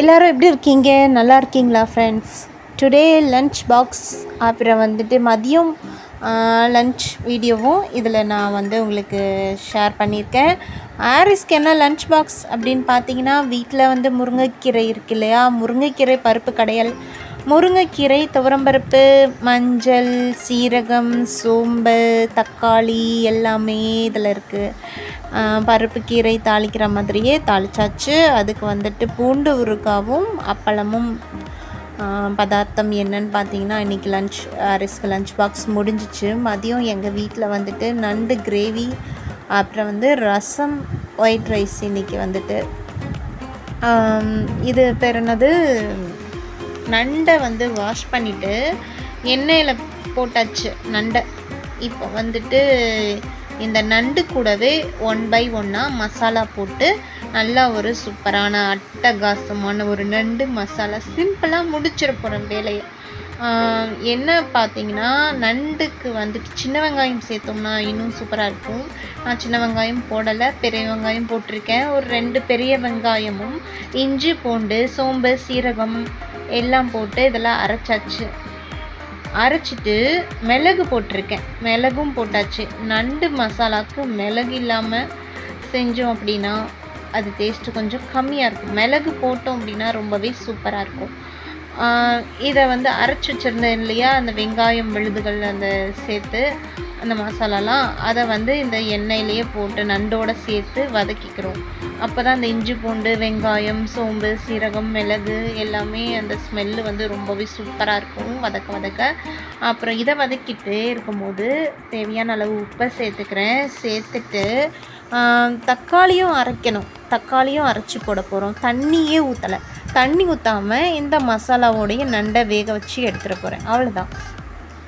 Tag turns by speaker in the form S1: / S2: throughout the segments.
S1: எல்லோரும் எப்படி இருக்கீங்க நல்லா இருக்கீங்களா ஃப்ரெண்ட்ஸ் டுடே லன்ச் பாக்ஸ் அப்புறம் வந்துட்டு மதியம் லன்ச் வீடியோவும் இதில் நான் வந்து உங்களுக்கு ஷேர் பண்ணியிருக்கேன் ஆரிஸ்க்கு என்ன லன்ச் பாக்ஸ் அப்படின்னு பார்த்தீங்கன்னா வீட்டில் வந்து முருங்கைக்கீரை இருக்கு இல்லையா முருங்கைக்கீரை பருப்பு கடையல் முருங்கைக்கீரை துவரம்பருப்பு மஞ்சள் சீரகம் சோம்பு தக்காளி எல்லாமே இதில் இருக்குது பருப்பு கீரை தாளிக்கிற மாதிரியே தாளிச்சாச்சு அதுக்கு வந்துட்டு பூண்டு உருக்காவும் அப்பளமும் பதார்த்தம் என்னன்னு பார்த்தீங்கன்னா இன்றைக்கி லன்ச் அரிசிக்கு லன்ச் பாக்ஸ் முடிஞ்சிச்சு மதியம் எங்கள் வீட்டில் வந்துட்டு நண்டு கிரேவி அப்புறம் வந்து ரசம் ஒயிட் ரைஸ் இன்றைக்கி வந்துட்டு இது பிறனது நண்டை வந்து வாஷ் பண்ணிவிட்டு எண்ணெயில் போட்டாச்சு நண்டை இப்போ வந்துட்டு இந்த நண்டு கூடவே ஒன் பை ஒன்னாக மசாலா போட்டு நல்லா ஒரு சூப்பரான அட்டகாசமான ஒரு நண்டு மசாலா சிம்பிளாக முடிச்சிட வேலையை என்ன பார்த்தீங்கன்னா நண்டுக்கு வந்துட்டு சின்ன வெங்காயம் சேர்த்தோம்னா இன்னும் சூப்பராக இருக்கும் நான் சின்ன வெங்காயம் போடலை பெரிய வெங்காயம் போட்டிருக்கேன் ஒரு ரெண்டு பெரிய வெங்காயமும் இஞ்சி பூண்டு சோம்பு சீரகம் எல்லாம் போட்டு இதெல்லாம் அரைச்சாச்சு அரைச்சிட்டு மிளகு போட்டிருக்கேன் மிளகும் போட்டாச்சு நண்டு மசாலாவுக்கு மிளகு இல்லாமல் செஞ்சோம் அப்படின்னா அது டேஸ்ட்டு கொஞ்சம் கம்மியாக இருக்கும் மிளகு போட்டோம் அப்படின்னா ரொம்பவே சூப்பராக இருக்கும் இதை வந்து அரைச்சி வச்சுருந்தேன் இல்லையா அந்த வெங்காயம் விழுதுகள் அந்த சேர்த்து அந்த மசாலாலாம் அதை வந்து இந்த எண்ணெயிலையே போட்டு நண்டோடு சேர்த்து வதக்கிக்கிறோம் அப்போ தான் அந்த இஞ்சி பூண்டு வெங்காயம் சோம்பு சீரகம் மிளகு எல்லாமே அந்த ஸ்மெல்லு வந்து ரொம்பவே சூப்பராக இருக்கும் வதக்க வதக்க அப்புறம் இதை வதக்கிட்டு இருக்கும்போது தேவையான அளவு உப்பை சேர்த்துக்கிறேன் சேர்த்துட்டு தக்காளியும் அரைக்கணும் தக்காளியும் அரைச்சி போட போகிறோம் தண்ணியே ஊற்றலை தண்ணி ஊற்றாமல் இந்த மசாலாவோடைய நண்டை வேக வச்சு எடுத்துகிட்டு போகிறேன் அவ்வளோதான்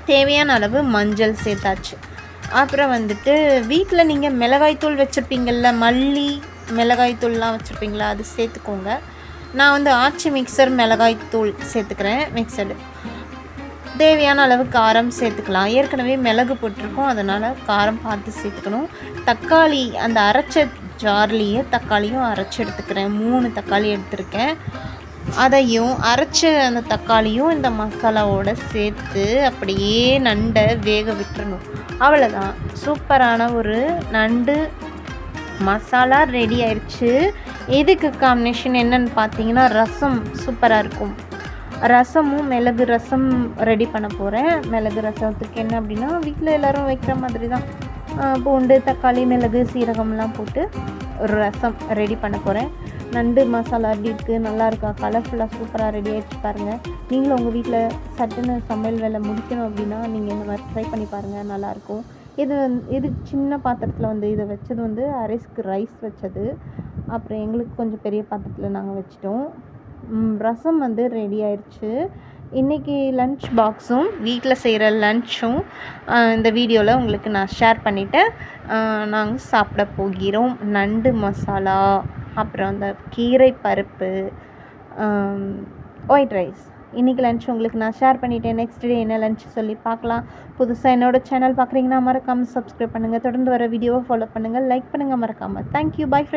S1: தேவையான அளவு மஞ்சள் சேர்த்தாச்சு அப்புறம் வந்துட்டு வீட்டில் நீங்கள் மிளகாய்த்தூள் வச்சுருப்பீங்கள்ல மல்லி மிளகாய்த்தூள்லாம் வச்சுருப்பீங்களா அது சேர்த்துக்கோங்க நான் வந்து ஆச்சி மிக்சர் மிளகாய்த்தூள் சேர்த்துக்கிறேன் மிக்சடு தேவையான அளவு காரம் சேர்த்துக்கலாம் ஏற்கனவே மிளகு போட்டிருக்கோம் அதனால் காரம் பார்த்து சேர்த்துக்கணும் தக்காளி அந்த அரைச்ச ஜார்லேயே தக்காளியும் அரைச்சி எடுத்துக்கிறேன் மூணு தக்காளி எடுத்திருக்கேன் அதையும் அரைச்ச அந்த தக்காளியும் இந்த மசாலாவோட சேர்த்து அப்படியே நண்டை வேக விட்டுறணும் அவ்வளோதான் சூப்பரான ஒரு நண்டு மசாலா ரெடி ஆயிடுச்சு இதுக்கு காம்பினேஷன் என்னன்னு பார்த்தீங்கன்னா ரசம் சூப்பராக இருக்கும் ரசமும் மிளகு ரசம் ரெடி பண்ண போகிறேன் மிளகு ரசத்துக்கு என்ன அப்படின்னா வீட்டில் எல்லோரும் வைக்கிற மாதிரி தான் பூண்டு தக்காளி மிளகு சீரகம்லாம் போட்டு ஒரு ரசம் ரெடி பண்ண போகிறேன் நண்டு மசாலா அப்படி இருக்குது நல்லா இருக்கா கலர்ஃபுல்லாக சூப்பராக ரெடி ஆகிடுச்சு பாருங்கள் நீங்களும் உங்கள் வீட்டில் சட்டுன்னு சமையல் வேலை முடிக்கணும் அப்படின்னா நீங்கள் இந்த மாதிரி ட்ரை பண்ணி பாருங்கள் நல்லாயிருக்கும் இது இது சின்ன பாத்திரத்தில் வந்து இதை வச்சது வந்து அரிஸ்க்கு ரைஸ் வச்சது அப்புறம் எங்களுக்கு கொஞ்சம் பெரிய பாத்திரத்தில் நாங்கள் வச்சிட்டோம் ரசம் வந்து ரெடி ஆயிடுச்சு இன்றைக்கி லன்ச் பாக்ஸும் வீட்டில் செய்கிற லன்ச்சும் இந்த வீடியோவில் உங்களுக்கு நான் ஷேர் பண்ணிவிட்டு நாங்கள் சாப்பிட போகிறோம் நண்டு மசாலா அப்புறம் அந்த கீரை பருப்பு ஒயிட் ரைஸ் இன்றைக்கி லன்ச் உங்களுக்கு நான் ஷேர் பண்ணிட்டேன் நெக்ஸ்ட் டே என்ன லன்ச் சொல்லி பார்க்கலாம் புதுசாக என்னோடய சேனல் பார்க்குறீங்கன்னா மறக்காமல் சப்ஸ்கிரைப் பண்ணுங்கள் தொடர்ந்து வர வீடியோவை ஃபாலோ பண்ணுங்கள் லைக் பண்ணுங்கள் மறக்காமல் தேங்க்யூ பை ஃப்ரெண்ட்